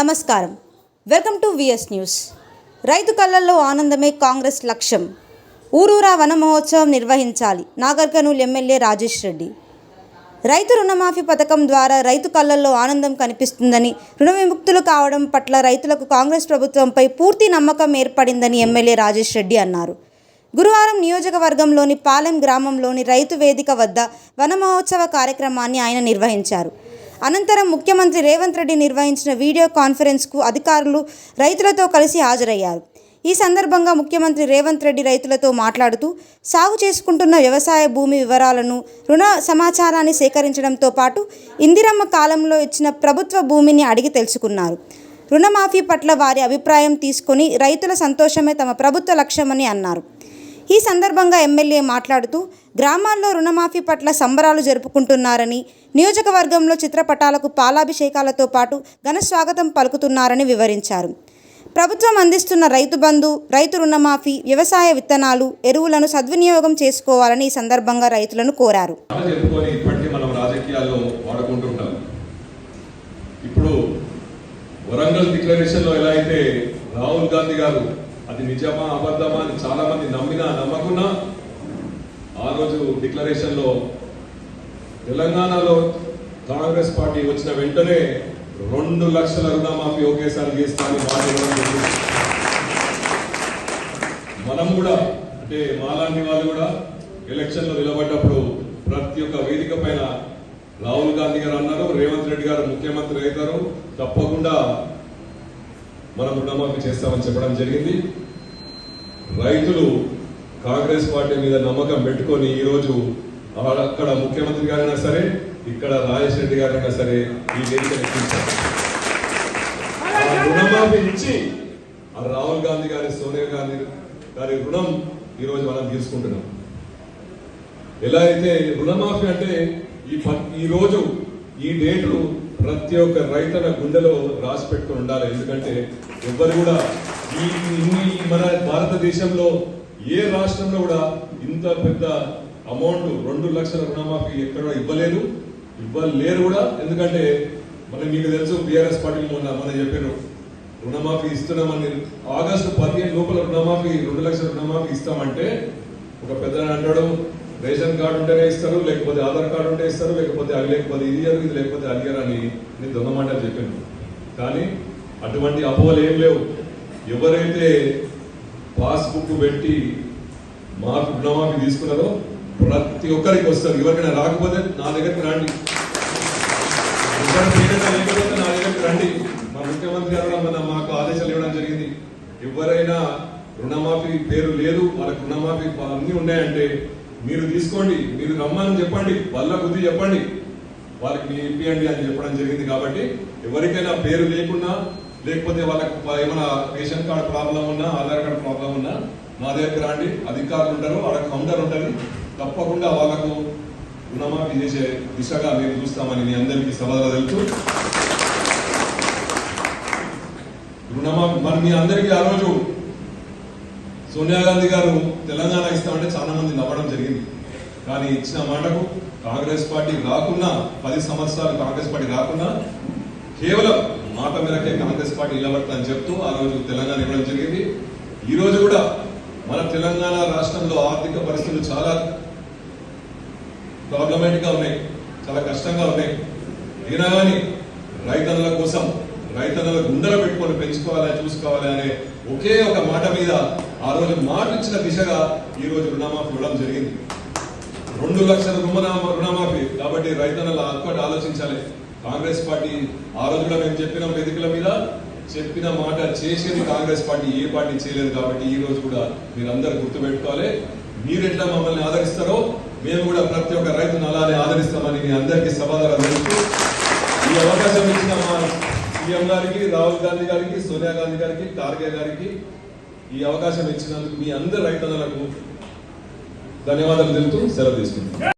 నమస్కారం. Welcome to VS news. రైతు కళ్ళల్లో ఆనందమే కాంగ్రెస్ లక్ష్యం. ఊరూరా వన మహోత్సవం నిర్వహించాలి. నాగర్కర్నూలు ఎమ్మెల్యే రాజేష్ రెడ్డి. రైతు రుణమాఫీ పథకం ద్వారా రైతు కళ్ళల్లో ఆనందం కనిపిస్తుందని రుణ విముక్తులు కావడం పట్ల రైతులకు కాంగ్రెస్ ప్రభుత్వంపై పూర్తి నమ్మకం ఏర్పడిందని ఎమ్మెల్యే రాజేష్ రెడ్డి అన్నారు. గురువారం నియోజకవర్గంలోని పాలెం గ్రామంలోని రైతు వేదిక వద్ద వన మహోత్సవ కార్యక్రమాన్ని ఆయన నిర్వహించారు. అనంతరం ముఖ్యమంత్రి రేవంత్ రెడ్డి నిర్వహించిన వీడియో కాన్ఫరెన్స్కు అధికారులు రైతులతో కలిసి హాజరయ్యారు. ఈ సందర్భంగా ముఖ్యమంత్రి రేవంత్ రెడ్డి రైతులతో మాట్లాడుతూ సాగు చేసుకుంటున్న వ్యవసాయ భూమి వివరాలను రుణ సమాచారాన్ని సేకరించడంతో పాటు ఇందిరమ్మ కాలంలో ఇచ్చిన ప్రభుత్వ భూమిని అడిగి తెలుసుకున్నారు. రుణమాఫీ పట్ల వారి అభిప్రాయం తీసుకొని రైతుల సంతోషమే తమ ప్రభుత్వ లక్ష్యమని అన్నారు. ఈ సందర్భంగా ఎమ్మెల్యే మాట్లాడుతూ గ్రామాల్లో రుణమాఫీ పట్ల సంబరాలు జరుపుకుంటున్నారని నియోజకవర్గంలో చిత్రపటాలకు పాలాభిషేకాలతో పాటు ఘన స్వాగతం పలుకుతున్నారని వివరించారు. ప్రభుత్వం అందిస్తున్న రైతు బంధు రైతు రుణమాఫీ వ్యవసాయ విత్తనాలు ఎరువులను సద్వినియోగం చేసుకోవాలని ఈ సందర్భంగా రైతులను కోరారు. ఇప్పుడు వరంగల్ డిక్లరేషన్లో ఎలా అయితే రాహుల్ గాంధీ గారు అది నిజమా అబద్ధమా అని చాలా మంది నమ్మినా నమ్మకున్నా ఆ రోజు డిక్లరేషన్లో తెలంగాణలో కాంగ్రెస్ పార్టీ వచ్చిన వెంటనే రెండు లక్షల రుణమాఫీ ఒకేసారి చేస్తా మనం కూడా అంటే మాలాంటి వాళ్ళు కూడా ఎలక్షన్లో నిలబడ్డప్పుడు ప్రతి ఒక్క వేదిక పైన రాహుల్ గాంధీ గారు అన్నారు రేవంత్ రెడ్డి గారు ముఖ్యమంత్రి అవుతారు తప్పకుండా మనం రుణమాఫీ చేస్తామని చెప్పడం జరిగింది. రైతులు కాంగ్రెస్ పార్టీ మీద నమ్మకం పెట్టుకొని ఈరోజు అక్కడ ముఖ్యమంత్రి గారైనా సరే ఇక్కడ రాజేష్ రెడ్డి గారైనా సరే ఈ వేదిక రుణమాఫీ ఇచ్చి ఆ రాహుల్ గాంధీ గారి సోనియా గాంధీ గారి రుణం ఈ రోజు మనం తీసుకుంటున్నాం. ఎలా అయితే రుణమాఫీ అంటే ఈ ఈ రోజు ఈ డేటు ప్రతి ఒక్క రైతుల గుండెలో రాసి పెట్టుకుని ఉండాలి. ఎందుకంటే ఎవ్వరు కూడా ఈ ఇన్ని మన భారతదేశంలో ఏ రాష్ట్రంలో కూడా ఇంత పెద్ద అమౌంట్ రెండు లక్షల రుణమాఫీ ఎక్కడ ఇవ్వలేదు. ఇవ్వలేరు కూడా. ఎందుకంటే మనం మీకు తెలుసు బీఆర్ఎస్ పార్టీ మొన్న మన చెప్పారు రుణమాఫీ ఇస్తున్నామని. ఆగస్టు పదిహేను లోపల రుణమాఫీ రెండు లక్షల రుణమాఫీ ఇస్తామంటే ఒక పెద్ద అంటడం రేషన్ కార్డు ఉంటేనే ఇస్తారు లేకపోతే ఆధార్ కార్డు ఉంటే ఇస్తారు లేకపోతే అది లేకపోతే ఇది ఇయ్యరు, ఇది లేకపోతే అది అని నేను దొంగ మాటలు చెప్పాను. కానీ అటువంటి అపోహలు ఏం లేవు. ఎవరైతే పాస్బుక్ పెట్టి మాకు రుణమాఫీ తీసుకున్నారో ప్రతి ఒక్కరికి వస్తారు. ఎవరికైనా రాకపోతే నా దగ్గరికి రండి. లేకపోతే నా దగ్గరికి రండి. మా ముఖ్యమంత్రి గారు మన మాకు ఆదేశాలు ఇవ్వడం జరిగింది. ఎవరైనా రుణమాఫీ పేరు లేదు వాళ్ళకి రుణమాఫీ అన్నీ ఉన్నాయంటే మీరు తీసుకోండి మీరు రమ్మని చెప్పండి వాళ్ళ బుద్ధి చెప్పండి. వాళ్ళకి మీరు ఇప్పియండి అని చెప్పడం జరిగింది కాబట్టి ఎవరికైనా పేరు లేకున్నా లేకపోతే వాళ్ళకి ఏమైనా రేషన్ కార్డు ప్రాబ్లం ఉన్నా ఆధార్ కార్డ్ ప్రాబ్లం ఉన్నా మా దగ్గర రండి అధికారులు ఉంటారు వాళ్ళకి కౌంటర్ ఉంటుంది. తప్పకుండా వాళ్ళకు రుణమాఫీ చేసే దిశగా మేము చూస్తామని మీ అందరికీ సవాలు తెలుసు రుణమాఫీ మరి మీ అందరికీ ఆ రోజు సోనియా గాంధీ గారు తెలంగాణ మంది నవ్వడం జరిగింది. కానీ ఇచ్చిన మాటకు కాంగ్రెస్ పార్టీ రాకున్నా పది సంవత్సరాలు కాంగ్రెస్ పార్టీ రాకున్నా కేవలం మాట మేరకే కాంగ్రెస్ పార్టీ నిలబడతానని చెప్తూ ఆ రోజు తెలంగాణ ఇవ్వడం జరిగింది. ఈ రోజు కూడా మన తెలంగాణ రాష్ట్రంలో ఆర్థిక పరిస్థితులు చాలా ప్రాబ్లమేటిక్గా ఉన్నాయి చాలా కష్టంగా ఉన్నాయి. అయినా కానీ రైతన్నుల కోసం రైతన్నుల గుండెలు పెట్టుకొని పెంచుకోవాలా చూసుకోవాలా అనే ఒకే ఒక మాట మీద ఆ రోజు మాట ఇచ్చిన దిశగా ఈ రోజు రుణమాఫీ ఇవ్వడం జరిగింది. రెండు లక్షల రుణమాఫీ రుణమాఫీ. కాబట్టి రైతన్నుల ఒక్కటి ఆలోచించాలి. కాంగ్రెస్ పార్టీ ఆ రోజు కూడా మేము చెప్పిన వేదికల మీద చెప్పిన మాట చేసేది కాంగ్రెస్ పార్టీ ఏ పార్టీ చేయలేదు కాబట్టి ఈ రోజు కూడా మీరందరూ గుర్తుపెట్టుకోవాలి. మీరు ఎట్లా మమ్మల్ని ఆదరిస్తారో మేము కూడా ప్రతి ఒక్క రైతును అలానే ఆదరిస్తామని మీ అందరికీ సమాధానం ఈ అవకాశం ఇచ్చిన మా సీఎం గారికి రాహుల్ గాంధీ గారికి సోనియా గాంధీ గారికి ఖార్గే గారికి ఈ అవకాశం ఇచ్చినందుకు మీ అందరి రైతన్నలకు ధన్యవాదాలు తెలుపుతూ సెలవు తీసుకుంటాం